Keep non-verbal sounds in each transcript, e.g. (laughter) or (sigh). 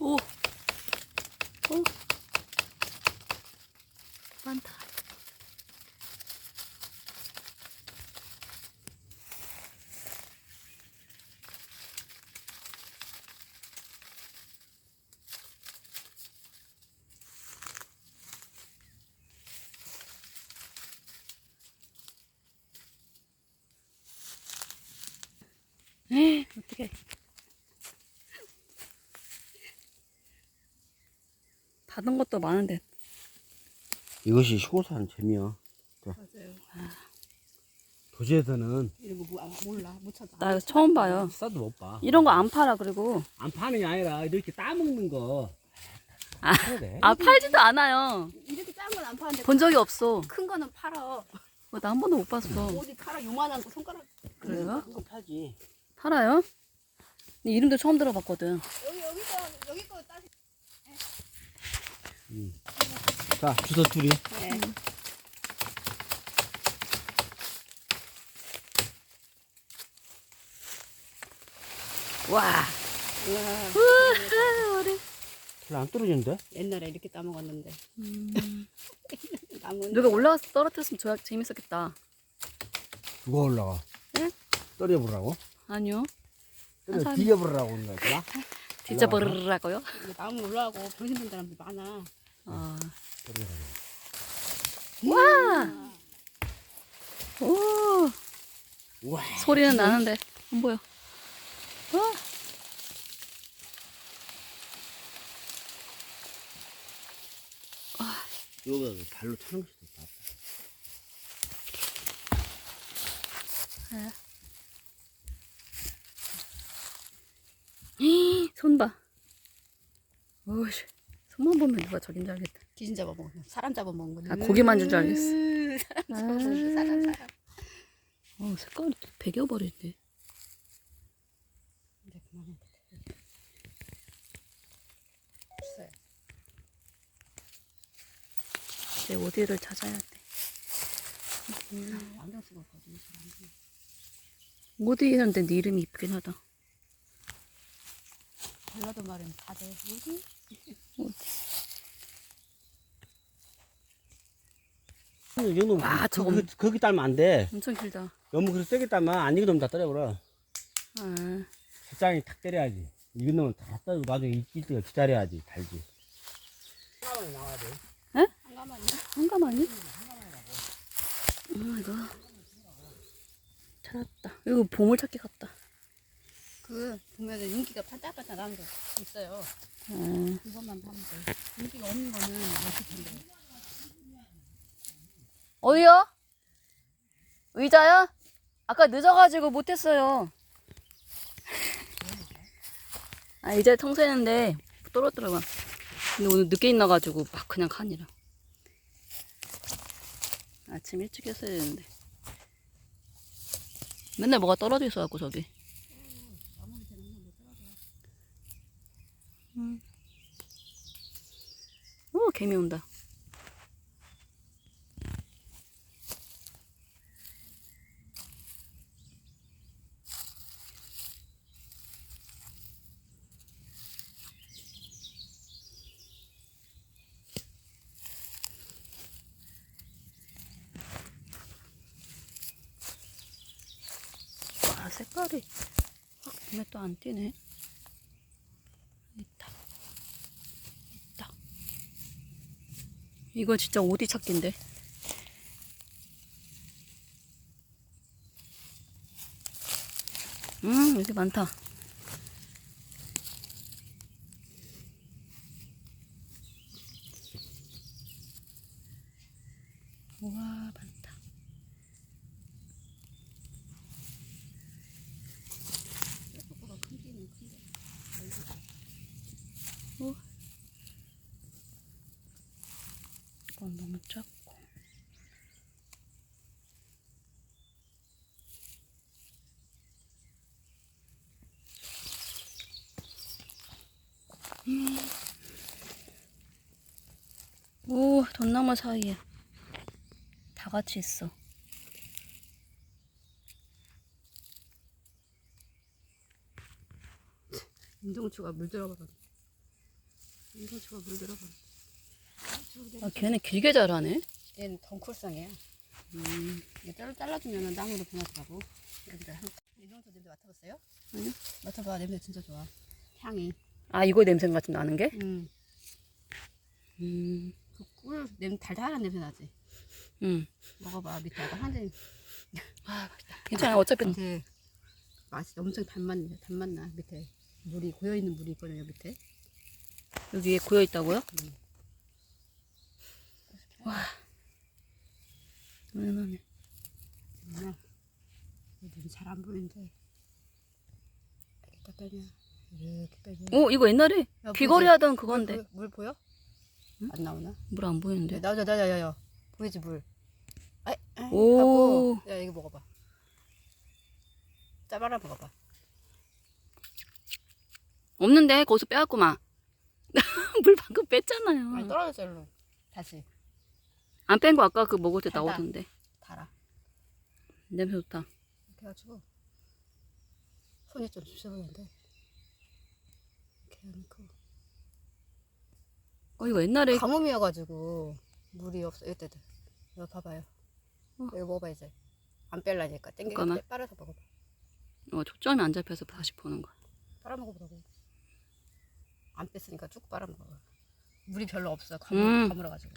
오. 오. 많다. 에 어떻게? 받은 것도 많은데 이것이 시골 사는 재미야. 맞아요. 도시에서는 이런 거 뭐, 아, 몰라. 못 찾아. 나 이거 처음 봐요. 싸도 못 봐. 이런 거 안 팔아 그리고 안 파는 게 아니라 이렇게 따먹는 거. 아. 아 팔지도 않아요. 이렇게 작은 건 안 파는데 본 적이 없어. 큰 거는 팔아. 나한 번도 못 봤어. 어디 팔아 요만한 거 손가락. 그래요? 그거 팔지. 팔아요? 근데 이름도 처음 들어봤거든. 여기 여기 거 여기 거 따 지. 자, 주소 둘이. 네. 와. 우와, 우와. 별로 안 떨어지는데? 옛날에 이렇게 따먹었는데. 음. (laughs) 나무는 누가 올라가서 떨어뜨렸으면 좋아, 재밌었겠다. 누가 올라가? 응? 떨어져보라고? 아니요. 떨어 사람- 뒤져보라고 하는 거야. (laughs) 뒤져버리라고요? 나무 올라가고 병신 든 사람들 많아. 아. 떨어져가지고. 와. 오. 우와. 소리는 나는데 안 보여. 와. 이거 발로 차는 것도 있다. 손 봐. 오씨. 손만 보면 누가 저긴 줄 알겠다. 귀신 잡아먹은 거. 사람 잡아먹은 거. 아, 고기만 준 줄 알겠어. 사람 잡아먹은 거. 사람 사람. 어, 색깔이 또 배겨버리네. 이제 그만해. 이제 어디를 찾아야 돼. 완전 죽었거든. 이 사람들. 어디 했는데 네 이름이 이쁘긴 하다. 전라도 말은 다들 어디? 이 정도면 와, 그- 저거- 그, 거기 따면 안 돼. 엄청 길다. 너무 그렇게 세게 따면 안 익은 놈다 떨어버려. 아, 적당히 탁 때려야지. 익은 놈은 다 떨고 나중에 익힐 때가 기다려야지. 달지. 한가마니? 어, 이거. 찾았다. 이거 보물찾기 같다. 그 보면은 윤기가 나는 거 있어요. 어, 그것만 파면 돼. 윤기가 없는 거는 못쓸 텐데. 어디요? 의자요? 아까 늦어가지고 못했어요. 아, 의자 청소했는데 떨어뜨려가. 근데 오늘 늦게 있나가지고 막 그냥 가니라. 아침 일찍 했어야 되는데. 맨날 뭐가 떨어져 있어갖고 저기. 음. 오 개미 온다. 와 색깔이 확 보면 또안 띄네. 있다. 있다. 이거 진짜 어디 찾기인데? 음 여기 많다. 우와 많다. 그거가 큰 끼는 큰데. 이건 너무 작고. 음. 오, 돈나무 사이에 다 같이 있어. 인종추가 물 들어가서 이거 저거 물 들어봐. 아, 걔는 길게 자라네. 얘는 덩쿨성이에요. 음. 이게 잘라, 잘라주면 나무로 변하더라고. 여기다 한. 이동서 냄새 맡아봤어요? 아니요. 맡아봐. 냄새 진짜 좋아. 향이. 아, 이거 냄새 같은 나는 게? 음. 음. 그 꿀 냄, 달달한 냄새 나지? 음. 먹어봐. 밑에 약간 한대 아, 맛있다. 괜찮아. 어차피 밑에 맛이 엄청 단맛, 단맛 나. 밑에 물이, 고여있는 물이 있거든요, 밑에. 여기 위에 고여 있다고요? 음. 와. 은은하네. 정말. 눈이 잘안 보이는데. 이렇게 빼냐. 이렇게 빼냐. 어, 이거 옛날에 야, 귀걸이 보이지? 하던 물, 그건데. 보여? 물 보여? 안 나오나? 물 안 보이는데. 네, 나오자, 나오자, 나오자. 보이지, 물. 아이, 아이, 오. 하고. 야, 이거 먹어봐. 짜바라 먹어봐. 없는데 거기서 빼왔구만. (laughs) 물 방금 아니, 뺐잖아요. 떨어졌어, 일로. 다시. 안 뺀 거 아까 그 먹을 때 달다. 나오던데. 달아. 냄새 좋다. 이렇게 해가지고. 손이 좀 보이는데. 이렇게 해놓고. 어, 이거 옛날에 가뭄이어가지고, 물이 없어. 이때도. 이거 봐봐요. 어. 이거 먹어봐, 이제. 안 뺄라니까. 땡겨. 잠깐만. 빨아서 먹어봐. 어, 초점이 안 잡혀서 다시 보는 거야. 빨아 먹어보라고. 안 뺐으니까 쭉 빨아 먹어. 물이 별로 없어. 가물, 음. 가물어가지고.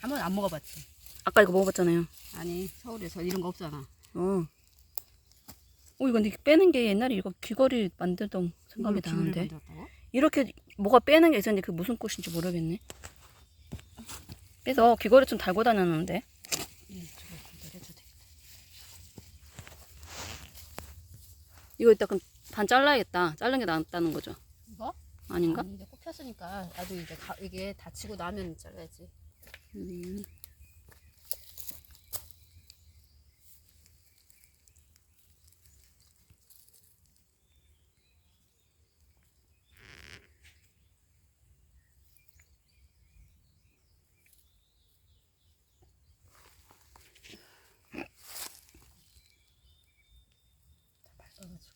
한 번 안 먹어봤지. 아까 이거 먹어봤잖아요. 아니 서울에서 이런 거 없잖아. 어. 어, 이거 근데 빼는 게 옛날에 이거 귀걸이 만들던 생각이 이걸 나는데. 만들었다고? 이렇게 뭐가 빼는 게 있었는데 그 무슨 꽃인지 모르겠네. 그래서 귀걸이 좀 달고 다녔는데. 저거 되겠다. 이거 이따 그럼 반 잘라야겠다. 자른 게 낫다는 거죠. 이거? 아닌가? 아니, 이제 꼭 폈으니까 나도 이제 가, 이게 다치고 나면 잘라야지. 음. 다 밟아가지고.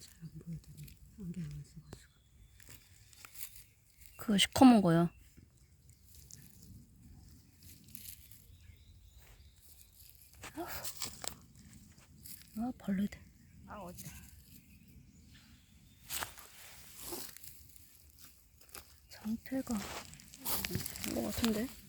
잘안 보이더니 안경을 써가지고. 그거 시커먼 거야. 아, 벌레들. 아 어디다. 상태가 된거 같은데?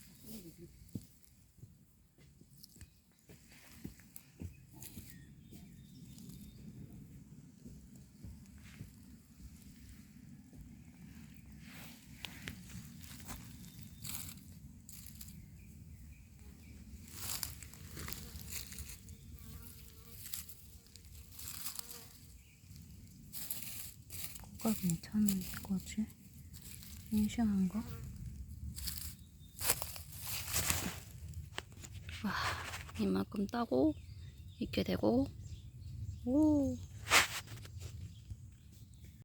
뭐가 괜찮은 거지? 인시한 거? 와, 이만큼 따고, 익게 되고, 오,